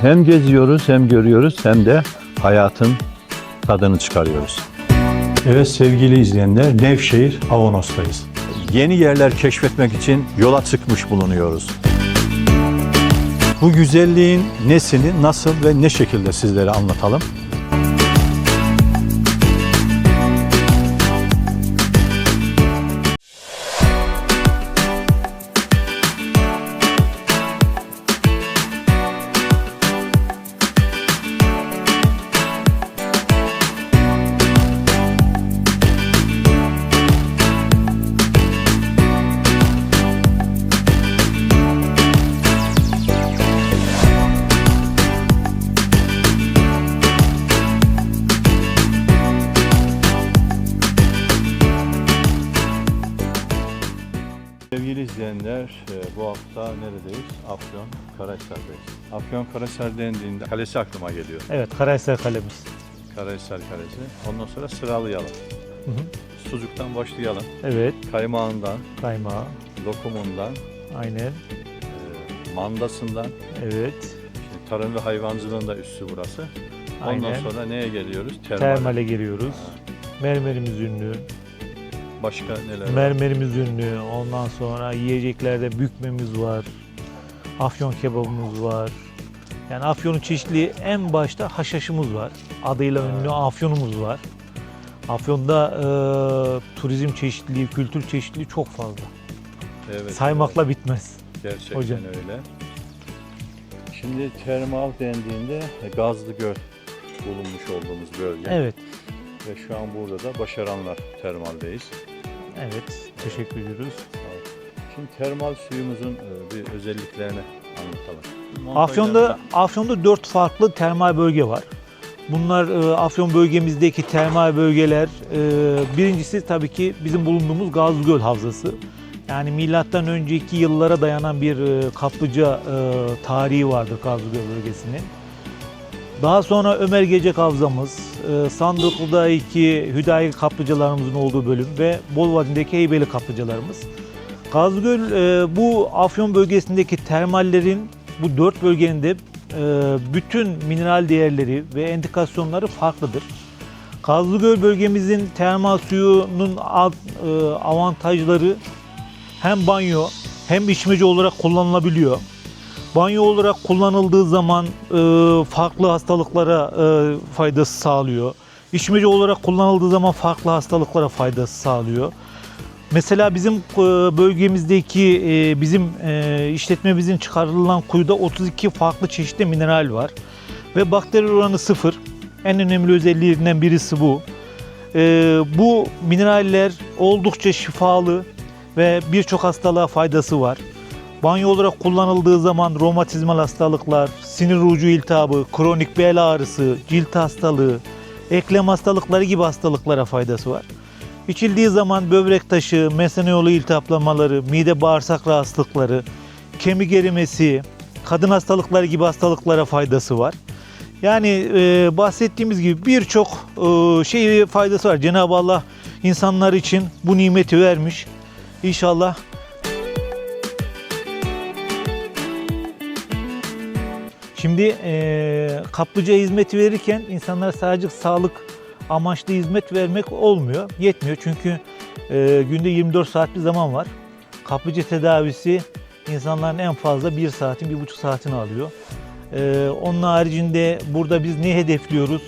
Hem geziyoruz hem görüyoruz hem de hayatın tadını çıkarıyoruz. Evet sevgili izleyenler Nevşehir Avanos'tayız. Yeni yerler keşfetmek için yola çıkmış bulunuyoruz. Bu güzelliğin nesini, nasıl ve ne şekilde sizlere anlatalım? Sevgili izleyenler, e, bu hafta neredeyiz? Afyon Karahisar'dayız. Afyon Karahisar dendiğinde kalesi aklıma geliyor. Evet, Karahisar kalemiz. Karahisar Kalesi. Ondan sonra sıralayalım. Hı hı. Sucuktan başlayalım. Evet, Kaymağından, kaymağı. lokumundan, Aynen. e, mandasından, Evet. Şimdi tarım ve hayvancılığın da üssü burası. Ondan Aynen. sonra neye geliyoruz? Termal. Termale giriyoruz. Mermerimiz ünlü. Başka neler var? Mermerimiz ünlü. Ondan sonra yiyeceklerde bükmemiz var. Afyon kebabımız var. Yani Afyon'un çeşitli en başta haşhaşımız var. Adıyla ünlü Afyon'umuz var. Afyon'da e, turizm çeşitliliği, kültür çeşitliliği çok fazla. Evet, Saymakla bitmez. evet, gerçekten hocam. öyle. Şimdi termal dendiğinde Gazlı Göl bulunmuş olduğumuz bölge. Evet. Ve şu an burada da Başaranlar Termal'deyiz. Evet. Teşekkür ediyoruz. Şimdi termal suyumuzun e, bir özelliklerini anlatalım. Afyon'da Afyon'da dört farklı termal bölge var. Bunlar e, Afyon bölgemizdeki termal bölgeler. e, birincisi tabii ki bizim bulunduğumuz Gazlıgöl Havzası. Yani milattan önceki yıllara dayanan bir e, kaplıca e, tarihi vardır Gazlıgöl bölgesinin. Daha sonra Ömer Gecek Havzamız, e, Sandıklı'daki Hüdayi kaplıcalarımızın olduğu bölüm ve Bolvadin'deki Heybeli kaplıcalarımız. Gazlıgöl e, bu Afyon bölgesindeki termallerin bu dört bölgenin de e, bütün mineral değerleri ve endikasyonları farklıdır. Gazlıgöl bölgemizin termal suyunun avantajları hem banyo hem içmece olarak kullanılabiliyor. Banyo olarak kullanıldığı zaman e, farklı hastalıklara e, faydası sağlıyor. İçmece olarak kullanıldığı zaman farklı hastalıklara faydası sağlıyor. Mesela bizim e, bölgemizdeki e, bizim e, işletmemizin çıkarılan kuyuda 32 farklı çeşitli mineral var. Ve bakteri oranı sıfır. En önemli özelliğinden birisi bu. Bu mineraller oldukça şifalı ve birçok hastalığa faydası var. Banyo olarak kullanıldığı zaman romatizmal hastalıklar, sinir ucu iltihabı, kronik bel ağrısı, cilt hastalığı, eklem hastalıkları gibi hastalıklara faydası var. İçildiği zaman böbrek taşı, mesene yolu iltihaplamaları, mide bağırsak rahatsızlıkları, kemik erimesi, kadın hastalıkları gibi hastalıklara faydası var. Yani e, bahsettiğimiz gibi birçok e, şey faydası var. Cenab-ı Allah insanlar için bu nimeti vermiş. İnşallah Şimdi e, kaplıca hizmeti verirken insanlara sadece sağlık amaçlı hizmet vermek olmuyor, yetmiyor. Çünkü e, günde 24 saat bir zaman var. Kaplıca tedavisi insanların en fazla 1 saatin, 1,5 saatini alıyor. E, onun haricinde burada biz ne hedefliyoruz?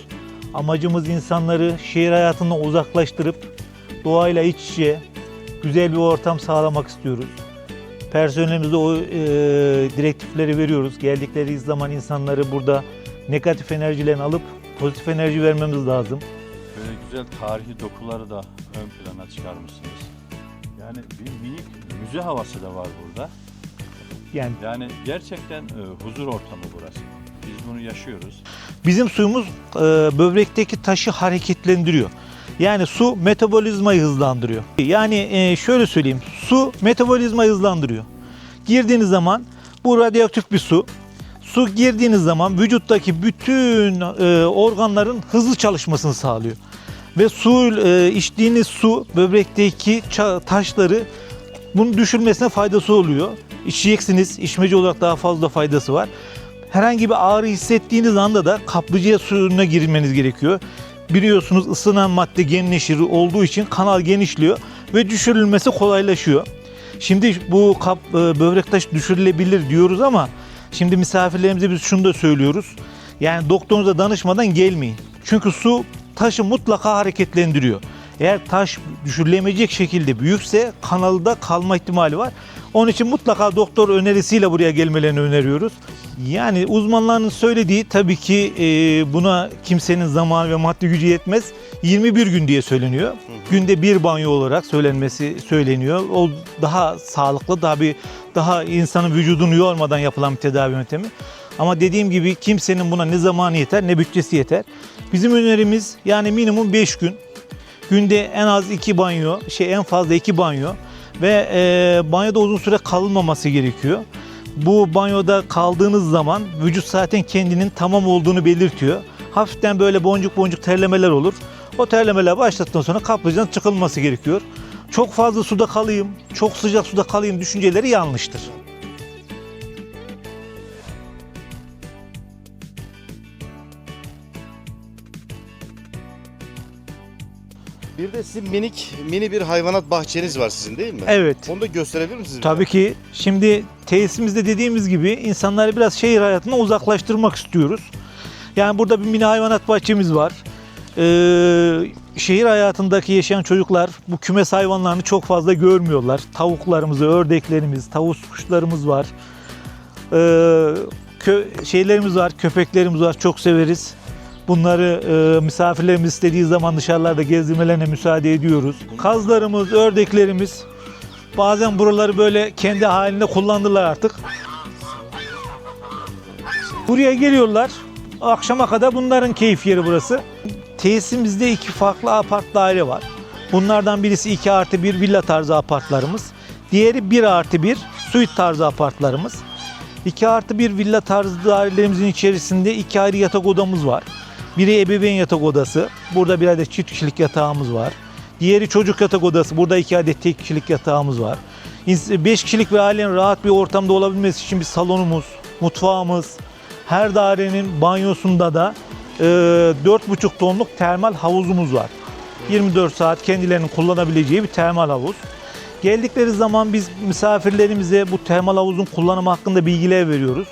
Amacımız insanları şehir hayatından uzaklaştırıp doğayla iç içe güzel bir ortam sağlamak istiyoruz. Personelimize o e, direktifleri veriyoruz. Geldikleri zaman insanları burada negatif enerjilerini alıp pozitif enerji vermemiz lazım. Böyle güzel tarihi dokuları da ön plana çıkarmışsınız. Yani bir minik müze havası da var burada. Yani Yani gerçekten e, huzur ortamı burası. Biz bunu yaşıyoruz. bizim suyumuz e, böbrekteki taşı hareketlendiriyor. Yani su metabolizmayı hızlandırıyor. Yani e, şöyle söyleyeyim. Su metabolizmayı hızlandırıyor. Girdiğiniz zaman bu radyoaktif bir su. Su girdiğiniz zaman vücuttaki bütün e, organların hızlı çalışmasını sağlıyor. Ve su e, içtiğiniz su böbrekteki taşları bunu düşürmesine faydası oluyor. İçeceksiniz. içmeci olarak daha fazla faydası var. Herhangi bir ağrı hissettiğiniz anda da kaplıca suyuna girmeniz gerekiyor. Biliyorsunuz ısınan madde genleşir olduğu için kanal genişliyor ve düşürülmesi kolaylaşıyor. Şimdi bu kap, e, böbrek taşı düşürülebilir diyoruz ama şimdi misafirlerimize biz şunu da söylüyoruz. Yani doktorunuza danışmadan gelmeyin. Çünkü su taşı mutlaka hareketlendiriyor. Eğer taş düşürülemeyecek şekilde büyükse kanalda kalma ihtimali var. Onun için mutlaka doktor önerisiyle buraya gelmelerini öneriyoruz. Yani uzmanların söylediği tabii ki e, buna kimsenin zamanı ve maddi gücü yetmez. 21 gün diye söyleniyor. Günde bir banyo olarak söylenmesi söyleniyor. O daha sağlıklı, daha bir daha insanın vücudunu yormadan yapılan bir tedavi yöntemi. Ama dediğim gibi kimsenin buna ne zamanı yeter ne bütçesi yeter. Bizim önerimiz yani minimum 5 gün. Günde en az 2 banyo, şey en fazla 2 banyo ve e, banyoda uzun süre kalınmaması gerekiyor. Bu banyoda kaldığınız zaman vücut zaten kendinin tamam olduğunu belirtiyor. Hafiften böyle boncuk boncuk terlemeler olur. O terlemeler başladıktan sonra kaplıcadan çıkılması gerekiyor. Çok fazla suda kalayım, çok sıcak suda kalayım düşünceleri yanlıştır. Bir de sizin minik mini bir hayvanat bahçeniz var sizin değil mi? Evet. Onu da gösterebilir misiniz? Tabii ki şimdi tesisimizde dediğimiz gibi insanları biraz şehir hayatına uzaklaştırmak istiyoruz. Yani burada bir mini hayvanat bahçemiz var. Ee, şehir hayatındaki yaşayan çocuklar bu kümes hayvanlarını çok fazla görmüyorlar. Tavuklarımız, ördeklerimiz, tavus kuşlarımız var. Ee, kö- şeylerimiz var, köpeklerimiz var. Çok severiz. Bunları e, misafirlerimiz istediği zaman dışarılarda gezdirmelerine müsaade ediyoruz. Kazlarımız, ördeklerimiz bazen buraları böyle kendi halinde kullandılar artık. Buraya geliyorlar. Akşama kadar bunların keyif yeri burası. Tesisimizde iki farklı apart daire var. Bunlardan birisi 2 artı 1 villa tarzı apartlarımız. Diğeri 1 artı 1 suite tarzı apartlarımız. 2 artı 1 villa tarzı dairelerimizin içerisinde iki ayrı yatak odamız var. Biri ebeveyn yatak odası. Burada bir adet çift kişilik yatağımız var. Diğeri çocuk yatak odası. Burada iki adet tek kişilik yatağımız var. 5 kişilik bir ailenin rahat bir ortamda olabilmesi için bir salonumuz, mutfağımız, her dairenin banyosunda da e, 4,5 tonluk termal havuzumuz var. 24 saat kendilerinin kullanabileceği bir termal havuz. Geldikleri zaman biz misafirlerimize bu termal havuzun kullanımı hakkında bilgiler veriyoruz.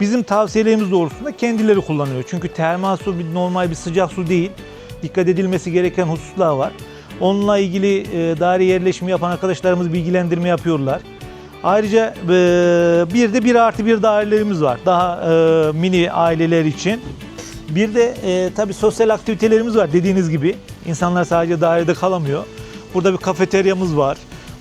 Bizim tavsiyelerimiz doğrultusunda kendileri kullanıyor. Çünkü termal su bir normal bir sıcak su değil. Dikkat edilmesi gereken hususlar var. Onunla ilgili e, daire yerleşimi yapan arkadaşlarımız bilgilendirme yapıyorlar. Ayrıca e, bir de bir artı bir dairelerimiz var. Daha e, mini aileler için. Bir de e, tabii sosyal aktivitelerimiz var dediğiniz gibi. İnsanlar sadece dairede kalamıyor. Burada bir kafeteryamız var.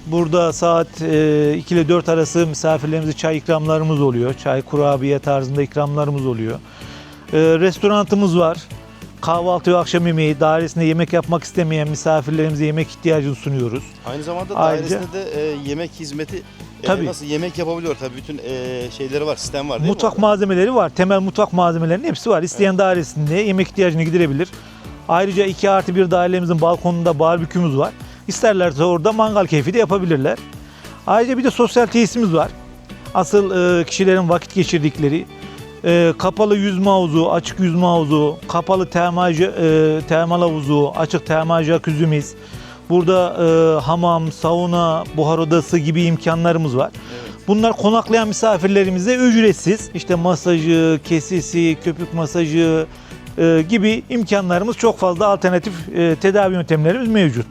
Burada saat e, 2 ile 4 arası misafirlerimize çay ikramlarımız oluyor. Çay, kurabiye tarzında ikramlarımız oluyor. E, restoranımız var. Kahvaltı ve akşam yemeği, dairesinde yemek yapmak istemeyen misafirlerimize yemek ihtiyacını sunuyoruz. Aynı zamanda Ayrıca- dairesinde de e, yemek hizmeti e, Tabii. nasıl yemek yapabiliyor tabii bütün e, şeyleri var, sistem var değil Mutfak mi? malzemeleri var. Temel mutfak malzemelerinin hepsi var. İsteyen dairesinde yemek ihtiyacını giderebilir. Ayrıca 2 artı 1 dairemizin balkonunda barbekümüz var. İsterlerse orada mangal keyfi de yapabilirler. Ayrıca bir de sosyal tesisimiz var. Asıl e, kişilerin vakit geçirdikleri e, kapalı yüzme havuzu, açık yüzme havuzu, kapalı termal, e, termal havuzu, açık termal jacuzzi'miz. Burada e, hamam, sauna, buhar odası gibi imkanlarımız var. Bunlar konaklayan misafirlerimize ücretsiz. İşte masajı, kesesi, köpük masajı e, gibi imkanlarımız çok fazla alternatif e, tedavi yöntemlerimiz mevcut.